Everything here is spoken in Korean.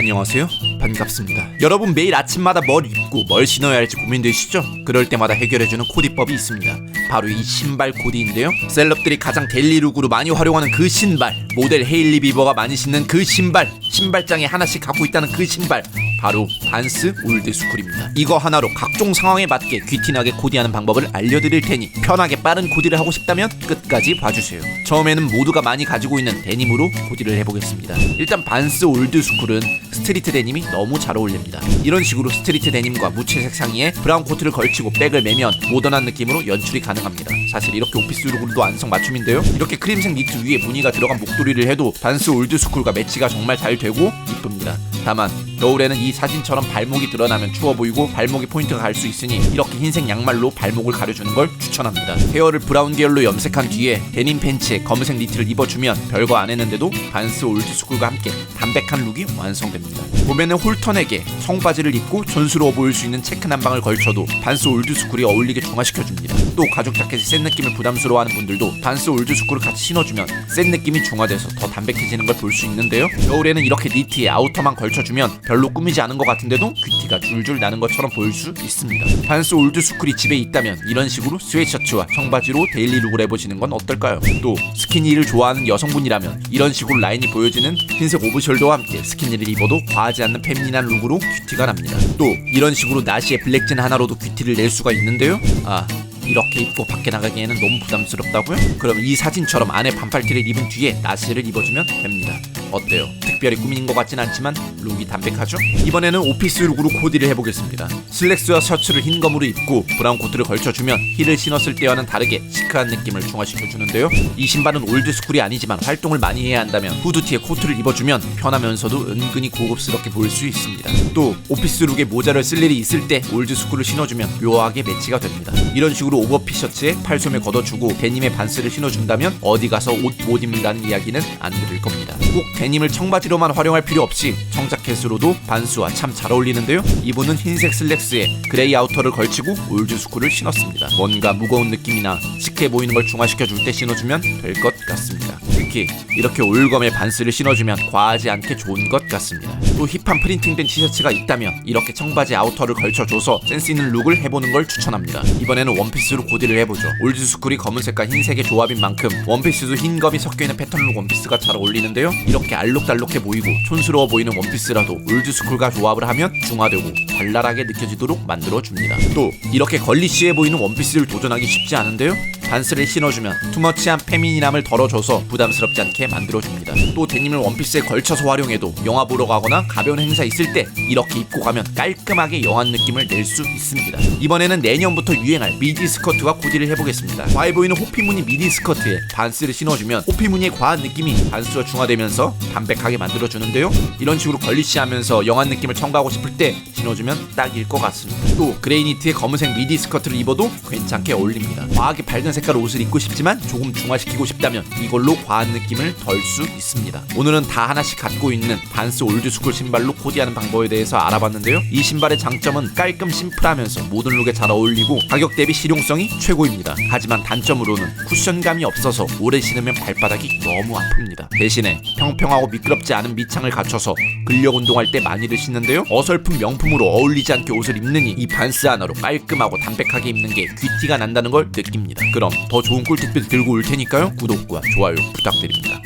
안녕하세요. 반갑습니다. 여러분 매일 아침마다 뭘 입고 뭘 신어야 할지 고민되시죠? 그럴 때마다 해결해주는 코디법이 있습니다. 바로 이 신발 코디인데요. 셀럽들이 가장 데일리룩으로 많이 활용하는 그 신발, 모델 헤일리 비버가 많이 신는 그 신발, 신발장에 하나씩 갖고 있다는 그 신발, 바로 반스 올드스쿨입니다. 이거 하나로 각종 상황에 맞게 귀티나게 코디하는 방법을 알려드릴 테니 편하게 빠른 코디를 하고 싶다면 끝까지 봐주세요. 처음에는 모두가 많이 가지고 있는 데님으로 코디를 해보겠습니다. 일단 반스 올드스쿨은 스트리트 데님이 너무 잘 어울립니다. 이런 식으로 스트리트 데님과 무채색 상의에 브라운 코트를 걸치고 백을 매면 모던한 느낌으로 연출이 가능합니다. 사실 이렇게 오피스 룩으로도 안성 맞춤인데요. 이렇게 크림색 니트 위에 무늬가 들어간 목도리를 해도 반스 올드스쿨과 매치가 정말 잘 되고 이쁩니다. 다만 겨울에는 이 사진처럼 발목이 드러나면 추워 보이고 발목에 포인트가 갈 수 있으니 이렇게 흰색 양말로 발목을 가려주는 걸 추천합니다. 헤어를 브라운 계열로 염색한 뒤에 데님 팬츠에 검은색 니트를 입어주면 별거 안 했는데도 반스 올드스쿨과 함께 담백한 룩이 완성됩니다. 봄에는 홀턴에게 청바지를 입고 촌스러워 보일 수 있는 체크 난방을 걸쳐도 반스 올드스쿨이 어울리게 중화시켜줍니다. 또 가죽 자켓이 센 느낌을 부담스러워하는 분들도 반스 올드스쿨을 같이 신어주면 센 느낌이 중화돼서 더 담백해지는 걸 볼 수 있는데요. 겨울에는 이렇게 니트에 아우터만 걸쳐주면 별로 꾸미지 않은 것 같은데도 귀티가 줄줄 나는 것처럼 보일 수 있습니다. 반스 올드 스쿨이 집에 있다면 이런 식으로 스웨셔츠와 청바지로 데일리 룩을 해보시는 건 어떨까요? 또 스키니를 좋아하는 여성분이라면 이런 식으로 라인이 보여지는 흰색 오브숄더와 함께 스키니를 입어도 과하지 않는 페미닌한 룩으로 귀티가 납니다. 또 이런 식으로 나시에 블랙진 하나로도 귀티를 낼 수가 있는데요. 아 이렇게 입고 밖에 나가기에는 너무 부담스럽다고요? 그럼 이 사진처럼 안에 반팔티를 입은 뒤에 나시를 입어주면 됩니다. 어때요? 특별히 꾸민 것 같진 않지만 룩이 담백하죠? 이번에는 오피스 룩으로 코디를 해보겠습니다. 슬랙스와 셔츠를 흰 검으로 입고 브라운 코트를 걸쳐주면 힐을 신었을 때와는 다르게 시크한 느낌을 중화시켜주는데요. 이 신발은 올드스쿨이 아니지만 활동을 많이 해야 한다면 후드티에 코트를 입어주면 편하면서도 은근히 고급스럽게 보일 수 있습니다. 또 오피스 룩에 모자를 쓸 일이 있을 때 올드스쿨을 신어주면 묘하게 매치가 됩니다. 이런 식으로 오버핏 셔츠에 팔소매 걷어주고 데님의 반스를 신어준다면 어디 가서 옷 못 입는다는 이야기는 안 들을 겁니다. 꼭 데님을 청바지로만 활용할 필요 없이 청자켓으로도 반스와 참 잘 어울리는데요. 이분은 흰색 슬랙스에 그레이 아우터를 걸치고 올드스쿨을 신었습니다. 뭔가 무거운 느낌이나 시크해 보이는 걸 중화시켜 줄 때 신어주면 될 것 같습니다. 특히 이렇게 올검에 반스를 신어주면 과하지 않게 좋은 것 같습니다. 또 힙한 프린팅된 티셔츠가 있다면 이렇게 청바지 아우터를 걸쳐줘서 센스 있는 룩을 해보는 걸 추천합니다. 이번에는 원피스로 코디를 해보죠. 올드스쿨이 검은색과 흰색의 조합인 만큼 원피스도 흰 검이 섞여있는 패턴룩 원피스가 잘 어울리는데요. 이렇게 알록달록해 보이고 촌스러워 보이는 원피스라도 올드스쿨과 조합을 하면 중화되고 발랄하게 느껴지도록 만들어줍니다. 또 이렇게 걸리시해 보이는 원피스를 도전하기 쉽지 않은데요. 반스를 신어주면 투머치한 페미닌함을 덜어줘서 부담스럽지 않게 만들어줍니다. 또 데님을 원피스에 걸쳐서 활용해도 영화 보러 가거나 가벼운 행사 있을 때 이렇게 입고 가면 깔끔하게 영한 느낌을 낼 수 있습니다. 이번에는 내년부터 유행할 미디 스커트와 코디를 해보겠습니다. 과해 보이는 호피 무늬 미디 스커트에 반스를 신어주면 호피 무늬의 과한 느낌이 반스와 중화되면서 담백하게 만들어주는데요. 이런 식으로 걸리시하면서 영한 느낌을 첨가하고 싶을 때 신어주면 딱일 것 같습니다. 또 그레이 니트에 검은색 미디 스커트를 입어도 괜찮게 어울립니다. 과하게 밝은 색깔 옷을 입고 싶지만 조금 중화시키고 싶다면 이걸로 과한 느낌을 덜 수 있습니다. 오늘은 다 하나씩 갖고 있는 반스 올드스쿨 신발로 코디하는 방법에 대해서 알아봤는데요. 이 신발의 장점은 깔끔 심플하면서 모든 룩에 잘 어울리고 가격 대비 실용성이 최고입니다. 하지만 단점으로는 쿠션감이 없어서 오래 신으면 발바닥이 너무 아픕니다. 대신에 평평하고 미끄럽지 않은 밑창을 갖춰서 근력 운동할 때 많이들 신는데요. 어설픈 명품으로 어울리지 않게 옷을 입느니 이 반스 하나로 깔끔하고 담백하게 입는 게 귀티가 난다는 걸 느낍니다. 그럼 더 좋은 꿀팁들 들고 올 테니까요. 구독과 좋아요 부탁드립니다.